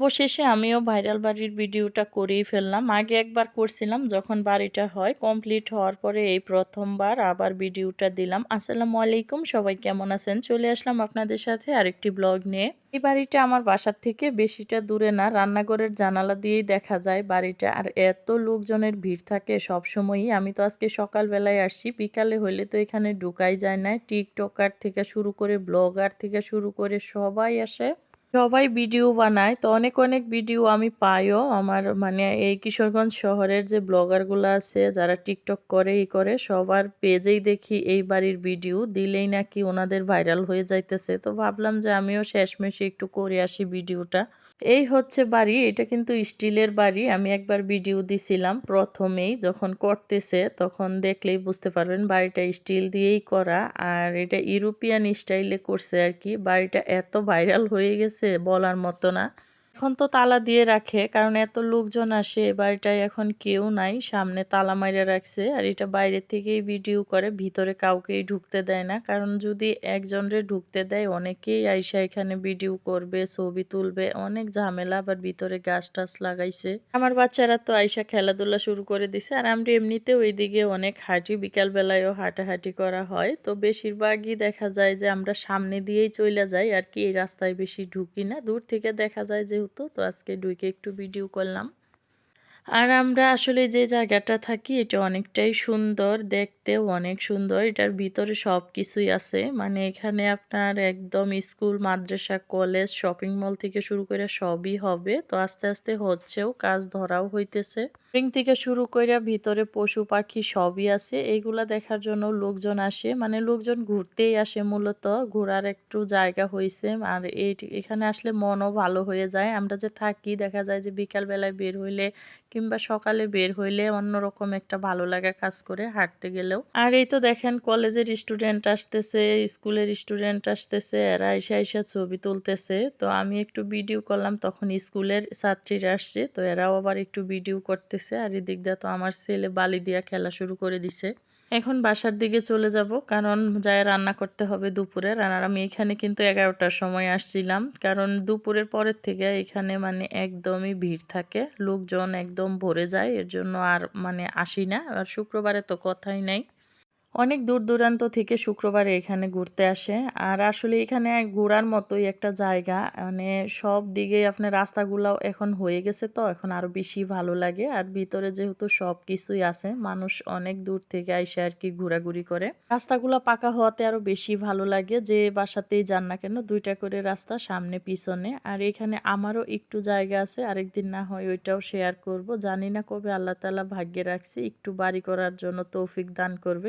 অবশেষে আমিও ভাইরাল বাড়ির ভিডিওটা করেই ফেললাম। আগে একবার করছিলাম, যখন বাড়িটা হয় কমপ্লিট হওয়ার পরে এই প্রথমবার আবার ভিডিওটা দিলাম। আসসালামু আলাইকুম, সবাই কেমন আছেন? চলে আসলাম আপনাদের সাথে আরেকটি ব্লগ নিয়ে। এই বাড়িটা আমার বাসার থেকে বেশিটা দূরে না, রান্নাঘরের জানালা দিয়েই দেখা যায় বাড়িটা। আর এত লোকজনের ভিড় থাকে সব সময়ই আমি তো আজকে সকালবেলায় আসছি, বিকালে হইলে তো এখানে ঢুকাই যায় না। টিকটকার থেকে শুরু করে ব্লগার থেকে শুরু করে সবাই আসে। সবাই ভিডিও বানায়। তো অনেক অনেক ভিডিও আমি পাইও। আমার মানে এই কিশোরগঞ্জ শহরের যে ব্লগারগুলো আছে, যারা টিকটক করে, ই করে, সবার পেজেই দেখি এই বাড়ির ভিডিও। দিলেই নাকি ওনাদের ভাইরাল হয়ে যাইতেছে। তো ভাবলাম যে আমিও শেষমেশে একটু করে আসি ভিডিওটা। এই হচ্ছে বাড়ি। এটা কিন্তু স্টিলের বাড়ি। আমি একবার ভিডিও দিছিলাম প্রথমেই। যখন করতেছে, তখন দেখলেই বুঝতে পারবেন বাড়িটা স্টিল দিয়েই করা। আর এটা ইউরোপিয়ান স্টাইলে করছে আর কি। বাড়িটা এত ভাইরাল হয়ে গেছে বলার মতো না। এখন তো তালা দিয়ে রাখে, কারণ এত লোকজন আসে, বাড়িটায় এখন কেউ নাই, সামনে তালা মাইরা রাখছে, আর এটা বাইরে থেকেই ভিডিও করে, ভিতরে কাউকেই ঢুকতে দেয় না। কারণ যদি একজনরে ঢুকতে দেয়, অনেকেই আইসা এখানে ভিডিও করবে, ছবি তুলবে, অনেক ঝামেলা, আবার ভিতরে গাছ টাছ লাগাইছে। আমার বাচ্চারা তো আইসা খেলাধুলা শুরু করে দিছে, আর আমরা এমনিতেও ওইদিকে অনেক হাঁটি, বিকালবেলায়ও হাঁটাহাঁটি করা হয়। তো বেশিরভাগই দেখা যায় যে আমরা সামনে দিয়েই চলে যাই, আর কি এই রাস্তায় বেশি ঢুকি না। দূর থেকে দেখা যায় যেহেতু তো আজকে ডুইকে একটু ভিডিও করলাম। আর আমরা আসলে যে জায়গাটা থাকি, এটা অনেকটাই সুন্দর, দেখতেও অনেক সুন্দর। এটার ভিতরে সব কিছুই আছে। মানে এখানে আপনার একদম স্কুল, মাদ্রাসা, কলেজ শপিং মল থেকে শুরু করে সবই হবে। তো আস্তে আস্তে হচ্ছেও, কাজ ধরাও হইতেছে। রিং থেকে শুরু করে ভিতরে পশু, পাখি সবই আছে। এইগুলা দেখার জন্য লোকজন আসে। মানে লোকজন ঘুরতেই আসে মূলত। ঘোরার একটু জায়গা হয়েছে আর এই এখানে আসলে মনও ভালো হয়ে যায়। আমরা যে থাকি, দেখা যায় যে বিকালবেলায় বের হইলে কিংবা সকালে বের হইলে অন্যরকম একটা ভালো লাগা কাজ করে হাঁটতে গেলেও। আর এই তো দেখেন কলেজের স্টুডেন্ট আসতেছে, স্কুলের স্টুডেন্ট আসতেছে, এরা এসে এসে ছবি তুলতেছে। তো আমি একটু ভিডিও করলাম, তখন স্কুলের ছাত্রীরা আসছে, তো এরাও আবার একটু ভিডিও করতেছে। আর এদিক দিয়ে তো আমার ছেলে বালি দিয়া খেলা শুরু করে দিছে। এখন বাসার দিকে চলে যাব, কারণ যায় রান্না করতে হবে দুপুরের আর আমি এখানে কিন্তু এগারোটার সময় আসছিলাম, কারণ দুপুরের পরের থেকে এখানে মানে একদমই ভিড় থাকে। লোকজন একদম ভরে যায়, এর জন্য আর মানে আসি না। আর শুক্রবারে তো কথাই নাই। অনেক দূর দূরান্ত থেকে শুক্রবারে এখানে ঘুরতে আসে। আর আসলে এখানে ঘোরার মতোই একটা জায়গা। মানে সব দিকে আপনার রাস্তাগুলো এখন হয়ে গেছে তো, এখন আরও বেশি ভালো লাগে। আর ভিতরে যেহেতু সব কিছুই আছে, মানুষ অনেক দূর থেকে আইসে আর কি ঘোরাঘুরি করে। রাস্তাগুলো পাকা হওয়াতে আরও বেশি ভালো লাগে যে বাসাতেই যান না কেন, দুইটা করে রাস্তা সামনে পিছনে। আর এখানে আমারও একটু জায়গা আছে, আরেকদিন না হয় ওইটাও শেয়ার করব। জানি না কবে আল্লাহ তালা ভাগ্যে রাখছি, একটু বাড়ি করার জন্য তৌফিক দান করবে।